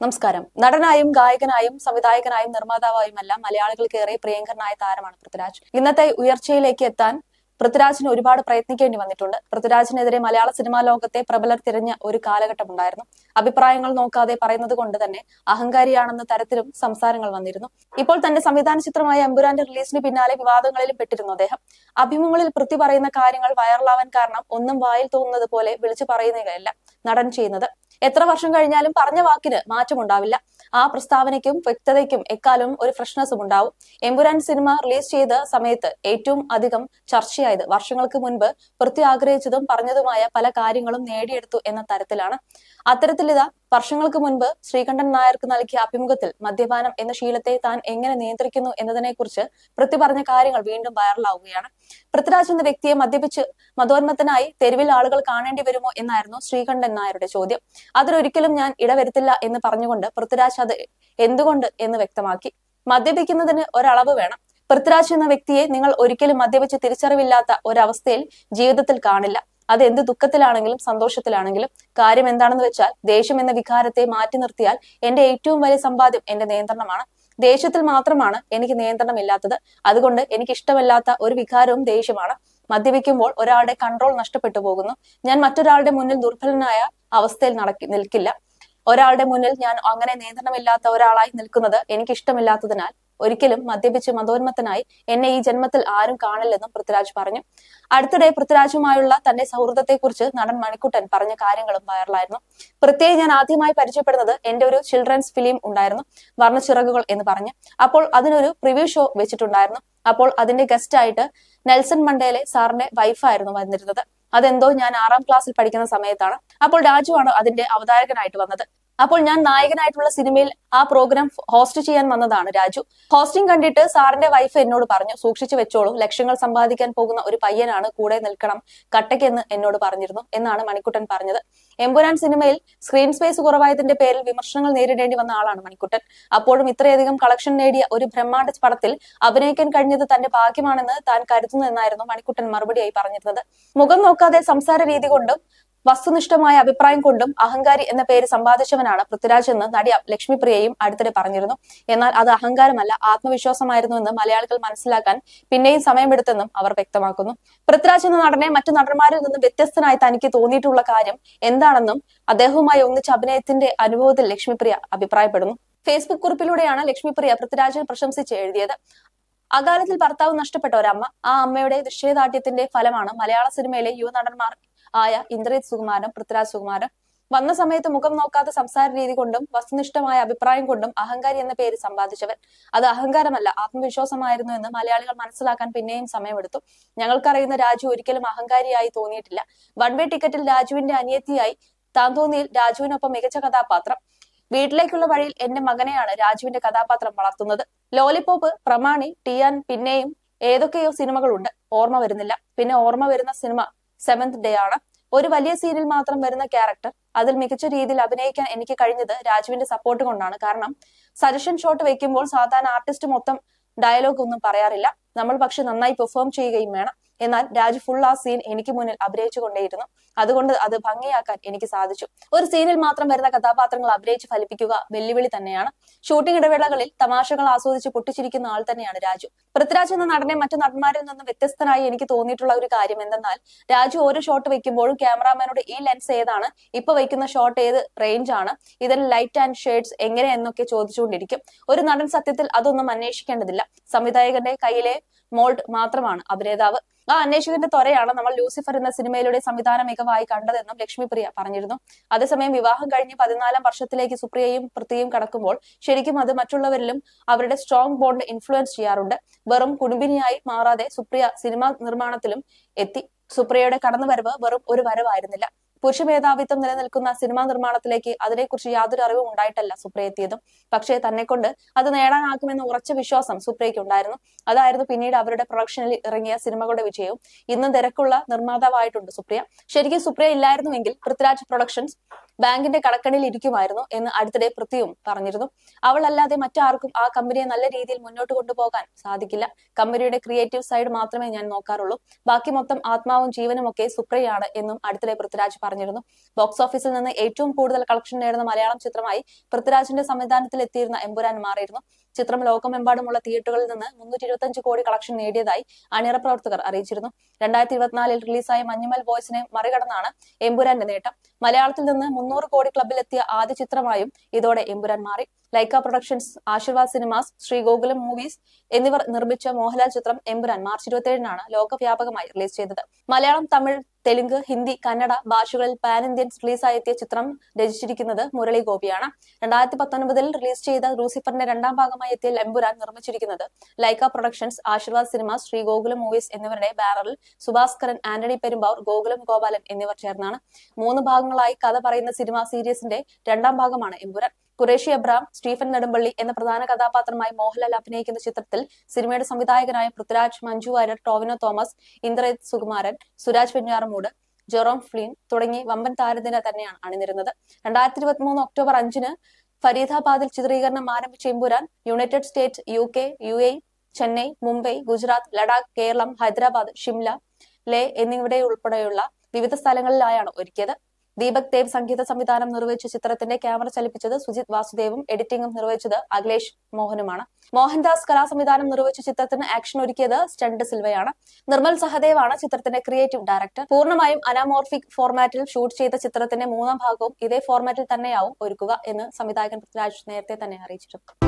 നമസ്കാരം. നടനായും ഗായകനായും സംവിധായകനായും നിർമ്മാതാവായും എല്ലാം മലയാളികൾക്ക് ഏറെ പ്രിയങ്കരനായ താരമാണ് പൃഥ്വിരാജ്. ഇന്നത്തെ ഉയർച്ചയിലേക്ക് എത്താൻ പൃഥ്വിരാജിന് ഒരുപാട് പ്രയത്നിക്കേണ്ടി വന്നിട്ടുണ്ട്. പൃഥ്വിരാജിനെതിരെ മലയാള സിനിമാ ലോകത്തെ പ്രബലർ തിരഞ്ഞ ഒരു കാലഘട്ടം ഉണ്ടായിരുന്നു അഭിപ്രായങ്ങൾ നോക്കാതെ പറയുന്നത് കൊണ്ട് തന്നെ അഹങ്കാരിയാണെന്ന തരത്തിലും സംസാരങ്ങൾ വന്നിരുന്നു. ഇപ്പോൾ തന്റെ സംവിധാന ചിത്രമായ എമ്പുരാന്റെ റിലീസിന് പിന്നാലെ വിവാദങ്ങളിലും പെട്ടിരുന്നു അദ്ദേഹം. അഭിമുഖങ്ങളിൽ പൃഥ്വി പറയുന്ന കാര്യങ്ങൾ വൈറലാവാൻ കാരണം ഒന്നും വായിൽ തോന്നുന്നത് പോലെ വിളിച്ചു പറയുന്നതല്ല നടൻ ചെയ്യുന്നത്. എത്ര വർഷം കഴിഞ്ഞാലും പറഞ്ഞ വാക്കിന് മാറ്റമുണ്ടാവില്ല. ആ പ്രസ്താവനയ്ക്കും വ്യക്തതയ്ക്കും എക്കാലവും ഒരു ഫ്രഷ്നസും ഉണ്ടാവും. എമ്പുരാൻ സിനിമ റിലീസ് ചെയ്ത സമയത്ത് ഏറ്റവും അധികം ചർച്ചയായത് വർഷങ്ങൾക്ക് മുൻപ് വൃത്തി ആഗ്രഹിച്ചതും പറഞ്ഞതുമായ പല കാര്യങ്ങളും നേടിയെടുത്തു എന്ന തരത്തിലാണ്. അത്തരത്തിലിതാ വർഷങ്ങൾക്ക് മുൻപ് ശ്രീകണ്ഠൻ നായർക്ക് നൽകിയ അഭിമുഖത്തിൽ മദ്യപാനം എന്ന ശീലത്തെ താൻ എങ്ങനെ നിയന്ത്രിക്കുന്നു എന്നതിനെ കുറിച്ച് പൃഥ്വി പറഞ്ഞ കാര്യങ്ങൾ വീണ്ടും വൈറലാവുകയാണ്. പൃഥ്വിരാജ് എന്ന വ്യക്തിയെ മദ്യപിച്ച് മതോന്മത്തനായി തെരുവിൽ ആളുകൾ കാണേണ്ടി വരുമോ എന്നായിരുന്നു ശ്രീകണ്ഠൻ നായരുടെ ചോദ്യം. അതിലൊരിക്കലും ഞാൻ ഇടവരുത്തില്ല എന്ന് പറഞ്ഞുകൊണ്ട് പൃഥ്വിരാജ് അത് എന്തുകൊണ്ട് എന്ന് വ്യക്തമാക്കി. മദ്യപിക്കുന്നതിന് ഒരളവ് വേണം. പൃഥ്വിരാജ് എന്ന വ്യക്തിയെ നിങ്ങൾ ഒരിക്കലും മദ്യപിച്ച് തിരിച്ചറിവില്ലാത്ത ഒരവസ്ഥയിൽ ജീവിതത്തിൽ കാണില്ല. അത് എന്ത് ദുഃഖത്തിലാണെങ്കിലും സന്തോഷത്തിലാണെങ്കിലും കാര്യം എന്താണെന്ന് വെച്ചാൽ ദേഷ്യം എന്ന വികാരത്തെ മാറ്റി നിർത്തിയാൽ എന്റെ ഏറ്റവും വലിയ സമ്പാദ്യം എന്റെ നിയന്ത്രണമാണ്. ദേഷ്യത്തിൽ മാത്രമാണ് എനിക്ക് നിയന്ത്രണമില്ലാത്തത്. അതുകൊണ്ട് എനിക്ക് ഇഷ്ടമല്ലാത്ത ഒരു വികാരവും ദേഷ്യമാണ്. മദ്യപിക്കുമ്പോൾ ഒരാളുടെ കൺട്രോൾ നഷ്ടപ്പെട്ടു പോകുന്നു. ഞാൻ മറ്റൊരാളുടെ മുന്നിൽ ദുർബലനായ അവസ്ഥയിൽ നടക്കി നിൽക്കില്ല. ഒരാളുടെ മുന്നിൽ ഞാൻ അങ്ങനെ നിയന്ത്രണമില്ലാത്ത ഒരാളായി നിൽക്കുന്നത് എനിക്ക് ഇഷ്ടമില്ലാത്തതിനാൽ ഒരിക്കലും മദ്യപിച്ച് മതോന്മത്തനായി എന്നെ ഈ ജന്മത്തിൽ ആരും കാണില്ലെന്നും പൃഥ്വിരാജ് പറഞ്ഞു. അടുത്തിടെ പൃഥ്വിരാജുമായുള്ള തന്റെ സൗഹൃദത്തെക്കുറിച്ച് നടൻ മണിക്കുട്ടൻ പറഞ്ഞ കാര്യങ്ങളും വൈറലായിരുന്നു. പ്രത്യേകം ഞാൻ ആദ്യമായി പരിചയപ്പെടുന്നത് എന്റെ ഒരു ചിൽഡ്രൻസ് ഫിലിം ഉണ്ടായിരുന്നു വർണച്ചിറകുകൾ എന്ന് പറഞ്ഞ്. അപ്പോൾ അതിനൊരു പ്രിവ്യൂ ഷോ വെച്ചിട്ടുണ്ടായിരുന്നു. അപ്പോൾ അതിന്റെ ഗസ്റ്റ് ആയിട്ട് നെൽസൺ മണ്ടേലെ സാറിന്റെ വൈഫായിരുന്നു വന്നിരുന്നത്. അതെന്തോ ഞാൻ ആറാം ക്ലാസ്സിൽ പഠിക്കുന്ന സമയത്താണ്. അപ്പോൾ രാജുവാണ് അതിന്റെ അവതാരകനായിട്ട് വന്നത്. അപ്പോൾ ഞാൻ നായകനായിട്ടുള്ള സിനിമയിൽ ആ പ്രോഗ്രാം ഹോസ്റ്റ് ചെയ്യാൻ വന്നതാണ് രാജു. ഹോസ്റ്റിംഗ് കണ്ടിട്ട് സാറിന്റെ വൈഫ് എന്നോട് പറഞ്ഞു സൂക്ഷിച്ചു വെച്ചോളൂ ലക്ഷ്യങ്ങൾ സമ്പാദിക്കാൻ പോകുന്ന ഒരു പയ്യനാണ് കൂടെ നിൽക്കണം കട്ടയ്ക്കെന്ന് എന്നോട് പറഞ്ഞിരുന്നു എന്നാണ് മണിക്കുട്ടൻ പറഞ്ഞത്. എമ്പുരാൻ സിനിമയിൽ സ്ക്രീൻ സ്പേസ് കുറവായതിന്റെ പേരിൽ വിമർശനങ്ങൾ നേരിടേണ്ടി വന്ന ആളാണ് മണിക്കുട്ടൻ. അപ്പോഴും ഇത്രയധികം കളക്ഷൻ നേടിയ ഒരു ബ്രഹ്മാണ്ഡ പടത്തിൽ അഭിനയിക്കാൻ കഴിഞ്ഞത് തന്റെ ഭാഗ്യമാണെന്ന് താൻ കരുതുന്നു എന്നായിരുന്നു മണിക്കുട്ടൻ മറുപടിയായി പറഞ്ഞിരുന്നത്. മുഖം നോക്കാതെ സംസാര രീതി കൊണ്ടും വസ്തുനിഷ്ഠമായ അഭിപ്രായം കൊണ്ടും അഹങ്കാരി എന്ന പേര് സമ്പാദിച്ചവനാണ് പൃഥ്വിരാജ് എന്ന് നടി ലക്ഷ്മിപ്രിയയും അടുത്തിടെ പറഞ്ഞിരുന്നു. എന്നാൽ അത് അഹങ്കാരമല്ല ആത്മവിശ്വാസമായിരുന്നു എന്ന് മലയാളികൾ മനസ്സിലാക്കാൻ പിന്നെയും സമയമെടുത്തെന്നും അവർ വ്യക്തമാക്കുന്നു. പൃഥ്വിരാജ് എന്ന നടനെ മറ്റു നടന്മാരിൽ നിന്നും വ്യത്യസ്തനായി തനിക്ക് തോന്നിയിട്ടുള്ള കാര്യം എന്താണെന്നും അദ്ദേഹവുമായി ഒന്നിച്ച അഭിനയത്തിന്റെ അനുഭവത്തിൽ ലക്ഷ്മിപ്രിയ അഭിപ്രായപ്പെടുന്നു. ഫേസ്ബുക്ക് കുറിപ്പിലൂടെയാണ് ലക്ഷ്മിപ്രിയ പൃഥ്വിരാജിനെ പ്രശംസിച്ച് എഴുതിയത്. അകാലത്തിൽ ഭർത്താവ് നഷ്ടപ്പെട്ട ഒരമ്മ ആ അമ്മയുടെ നിശ്ചയദാർഢ്യത്തിന്റെ ഫലമാണ് മലയാള സിനിമയിലെ യുവനടന്മാർ ആയ ഇന്ദ്രജിത് സുകുമാരൻ പൃഥ്വിരാജ് സുകുമാരൻ വന്ന സമയത്ത് മുഖം നോക്കാത്ത സംസാര രീതി കൊണ്ടും വസ്തുനിഷ്ഠമായ അഭിപ്രായം കൊണ്ടും അഹങ്കാരി എന്ന പേര് സമ്പാദിച്ചവൻ. അത് അഹങ്കാരമല്ല ആത്മവിശ്വാസമായിരുന്നു എന്ന് മലയാളികൾ മനസ്സിലാക്കാൻ പിന്നെയും സമയമെടുത്തു. ഞങ്ങൾക്കറിയുന്ന രാജു ഒരിക്കലും അഹങ്കാരിയായി തോന്നിയിട്ടില്ല. വൺ വേ ടിക്കറ്റിൽ രാജുവിന്റെ അനിയത്തിയായി താന്തോന്നിയിൽ രാജുവിനൊപ്പം മികച്ച കഥാപാത്രം. വീട്ടിലേക്കുള്ള വഴിയിൽ എന്റെ മകനെയാണ് രാജുവിന്റെ കഥാപാത്രം വളർത്തുന്നത്. ലോലിപോപ്പ് പ്രമാണി ടിയാൻ പിന്നെയും ഏതൊക്കെയോ സിനിമകളുണ്ട്. ഓർമ്മ വരുന്നില്ല. പിന്നെ ഓർമ്മ വരുന്ന സിനിമ സെവന്ത് ഡേ ആണ്. ഒരു വലിയ സീനിൽ മാത്രം വരുന്ന ക്യാരക്ടർ അതിൽ മികച്ച രീതിയിൽ അഭിനയിക്കാൻ എനിക്ക് കഴിഞ്ഞത് രാജുവിന്റെ സപ്പോർട്ട് കൊണ്ടാണ്. കാരണം സജഷൻ ഷോട്ട് വെക്കുമ്പോൾ സാധാരണ ആർട്ടിസ്റ്റ് മൊത്തം ഡയലോഗ് ഒന്നും പറയാറില്ല. നമ്മൾ പക്ഷെ നന്നായി പെർഫോം ചെയ്യുകയും വേണം. എന്നാൽ രാജു ഫുൾ ആ സീൻ എനിക്ക് മുന്നിൽ അഭിനയിച്ചു കൊണ്ടേയിരുന്നു. അതുകൊണ്ട് അത് ഭംഗിയാക്കാൻ എനിക്ക് സാധിച്ചു. ഒരു സീനിൽ മാത്രം വരുന്ന കഥാപാത്രങ്ങൾ അഭിനയിച്ച് ഫലിപ്പിക്കുക വെല്ലുവിളി തന്നെയാണ്. ഷൂട്ടിംഗ് ഇടവേളകളിൽ തമാശകൾ ആസ്വദിച്ച് പൊട്ടിച്ചിരിക്കുന്ന ആൾ തന്നെയാണ് രാജു. പൃഥ്വിരാജ് എന്ന നടനെ മറ്റു നടന്മാരിൽ നിന്ന് വ്യത്യസ്തനായി എനിക്ക് തോന്നിയിട്ടുള്ള ഒരു കാര്യം എന്തെന്നാൽ രാജു ഓരോ ഷോട്ട് വെക്കുമ്പോഴും ക്യാമറാമാനോട് ഈ ലെൻസ് ഏതാണ് ഇപ്പൊ വയ്ക്കുന്ന ഷോട്ട് ഏത് റേഞ്ച് ആണ് ഇതിൽ ലൈറ്റ് ആൻഡ് ഷെയ്ഡ്സ് എങ്ങനെ എന്നൊക്കെ ചോദിച്ചുകൊണ്ടിരിക്കും. ഒരു നടൻ സത്യത്തിൽ അതൊന്നും അന്വേഷിക്കേണ്ടതില്ല. സംവിധായകന്റെ കയ്യിലെ മോൾഡ് മാത്രമാണ് അഭിനേതാവ്. ആ അന്വേഷകന്റെ ത്വരയാണ് നമ്മൾ ലൂസിഫർ എന്ന സിനിമയിലൂടെ സംവിധാന മികവായി കണ്ടതെന്നും ലക്ഷ്മിപ്രിയ പറഞ്ഞിരുന്നു. അതേസമയം വിവാഹം കഴിഞ്ഞ് പതിനാലാം വർഷത്തിലേക്ക് സുപ്രിയയും പൃഥ്വിയും കടക്കുമ്പോൾ ശരിക്കും അത് മറ്റുള്ളവരിലും അവരുടെ സ്ട്രോങ് ബോണ്ട് ഇൻഫ്ലുവൻസ് ചെയ്യാറുണ്ട്. വെറും കുടുംബിനിയായി മാറാതെ സുപ്രിയ സിനിമാ നിർമ്മാണത്തിലും എത്തി. സുപ്രിയയുടെ കടന്നുവരവ് വെറും ഒരു വരവായിരുന്നില്ല. പുരുഷ മേധാവിത്വം നിലനിൽക്കുന്ന സിനിമാ നിർമ്മാണത്തിലേക്ക് അതിനെക്കുറിച്ച് യാതൊരു അറിവും ഉണ്ടായിട്ടല്ല സുപ്രിയ എത്തിയതും പക്ഷേ തന്നെ കൊണ്ട് അത് നേടാനാക്കുമെന്ന് ഉറച്ച വിശ്വാസം സുപ്രിയയ്ക്ക് ഉണ്ടായിരുന്നു. അതായിരുന്നു പിന്നീട് അവരുടെ പ്രൊഡക്ഷനിൽ ഇറങ്ങിയ സിനിമകളുടെ വിജയവും. ഇന്നും തിരക്കുള്ള നിർമ്മാതാവായിട്ടുണ്ട് സുപ്രിയ. ശരിക്കും സുപ്രിയ ഇല്ലായിരുന്നുവെങ്കിൽ പൃഥ്വിരാജ് പ്രൊഡക്ഷൻസ് ബാങ്കിന്റെ കടക്കണിയിൽ ഇരിക്കുമായിരുന്നു എന്ന് അടുത്തിടെ പൃഥ്വിയും പറഞ്ഞിരുന്നു. അവളല്ലാതെ മറ്റാർക്കും ആ കമ്പനിയെ നല്ല രീതിയിൽ മുന്നോട്ട് കൊണ്ടുപോകാൻ സാധിക്കില്ല. കമ്പനിയുടെ ക്രിയേറ്റീവ് സൈഡ് മാത്രമേ ഞാൻ നോക്കാറുള്ളൂ. ബാക്കി മൊത്തം ആത്മാവും ജീവനും ഒക്കെ സുപ്രയാണ് എന്നും അടുത്തിടെ പൃഥ്വിരാജ് പറഞ്ഞിരുന്നു. ബോക്സ് ഓഫീസിൽ നിന്ന് ഏറ്റവും കൂടുതൽ കളക്ഷൻ നേടുന്ന മലയാളം ചിത്രമായി പൃഥ്വിരാജിന്റെ സംവിധാനത്തിൽ എത്തിയിരുന്ന എമ്പുരാൻ മാറിയിരുന്നു. ചിത്രം ലോകമെമ്പാടുമുള്ള തിയേറ്ററുകളിൽ നിന്ന് മുന്നൂറ്റി ഇരുപത്തഞ്ച് കോടി കളക്ഷൻ നേടിയതായി അണിയറ പ്രവർത്തകർ അറിയിച്ചിരുന്നു. രണ്ടായിരത്തി ഇരുപത്തിനാലിൽ റിലീസായ മഞ്ഞുമൽ ബോയ്സിനെ മറികടന്നാണ് എമ്പുരാന്റെ നേട്ടം. മലയാളത്തിൽ നിന്ന് മുന്നൂറ് കോടി ക്ലബിലെത്തിയ ആദ്യ ചിത്രമായും ഇതോടെ എമ്പുരാൻ മാറി. Lyca Productions Aashirvad Cinemas Sree Gokulam Movies എന്നിവർ നിർമ്മിച്ച മോഹൻലാൽ ചിത്രം എമ്പുരാൻ മാർച്ച് ഇരുപത്തിയേഴിനാണ് ലോകവ്യാപകമായി റിലീസ് ചെയ്തത്. മലയാളം തമിഴ് തെലുങ്ക് ഹിന്ദി കന്നഡ ഭാഷകളിൽ പാൻ ഇന്ത്യൻ റിലീസായെത്തിയ ചിത്രം രചിച്ചിരിക്കുന്നത് മുരളി ഗോപിയാണ്. രണ്ടായിരത്തി പത്തൊൻപതിൽ റിലീസ് ചെയ്ത ലൂസിഫറിന്റെ രണ്ടാം ഭാഗമായി എത്തിയ എമ്പുരാൻ നിർമ്മിച്ചിരിക്കുന്നത് Lyca Productions Aashirvad Cinemas Sree Gokulam Movies എന്നിവരുടെ ബാനറിൽ സുഭാസ്കരൻ ആന്റണി പെരുമ്പാവൂർ ഗോകുലം ഗോപാലൻ എന്നിവർ ചേർന്നാണ്. മൂന്ന് ഭാഗങ്ങളായി കഥ പറയുന്ന സിനിമ സീരീസിന്റെ രണ്ടാം ഭാഗമാണ് എമ്പുരാൻ. ഖുറേഷി അബ്രാം സ്റ്റീഫൻ നെടുമ്പള്ളി എന്ന പ്രധാന കഥാപാത്രമായി മോഹൻലാൽ അഭിനയിക്കുന്ന ചിത്രത്തിൽ സിനിമയുടെ സംവിധായകനായ Prithviraj Manju Warrier Tovino Thomas Indrajith Sukumaran Suraj Venjaramoodu Jerome Flynn തുടങ്ങി വമ്പൻ താരനിര തന്നെയാണ് അണിനിരുന്നത്. രണ്ടായിരത്തി ഇരുപത്തി മൂന്ന് ഒക്ടോബർ അഞ്ചിന് ഫരീദാബാദിൽ ചിത്രീകരണം ആരംഭിച്ച Empuraan United State U K U A Chennai Mumbai Gujarat Ladakh Keralam Hyderabad Shimla Leh എന്നിവിടെ ഉൾപ്പെടെയുള്ള വിവിധ സ്ഥലങ്ങളിലായാണ് ഒരുക്കിയത്. ദീപക് ദേവ് സംഗീത സംവിധാനം നിർവഹിച്ച ചിത്രത്തിന്റെ ക്യാമറ ചലിപ്പിച്ചത് സുജിത് വാസുദേവും എഡിറ്റിംഗും നിർവഹിച്ചത് അഖിലേഷ് മോഹനുമാണ്. മോഹൻദാസ് കലാ സംവിധാനം നിർവഹിച്ച ചിത്രത്തിന് ആക്ഷൻ ഒരുക്കിയത് സ്റ്റണ്ട് സിൽവയാണ്. നിർമ്മൽ സഹദേവാണ് ചിത്രത്തിന്റെ ക്രിയേറ്റീവ് ഡയറക്ടർ. പൂർണമായും അനാമോർഫിക് ഫോർമാറ്റിൽ ഷൂട്ട് ചെയ്ത ചിത്രത്തിന്റെ മൂന്നാം ഭാഗവും ഇതേ ഫോർമാറ്റിൽ തന്നെയാവും ഒരുക്കുക എന്ന് സംവിധായകൻ പൃഥ്വിരാജ് നേരത്തെ തന്നെ അറിയിച്ചിരുന്നു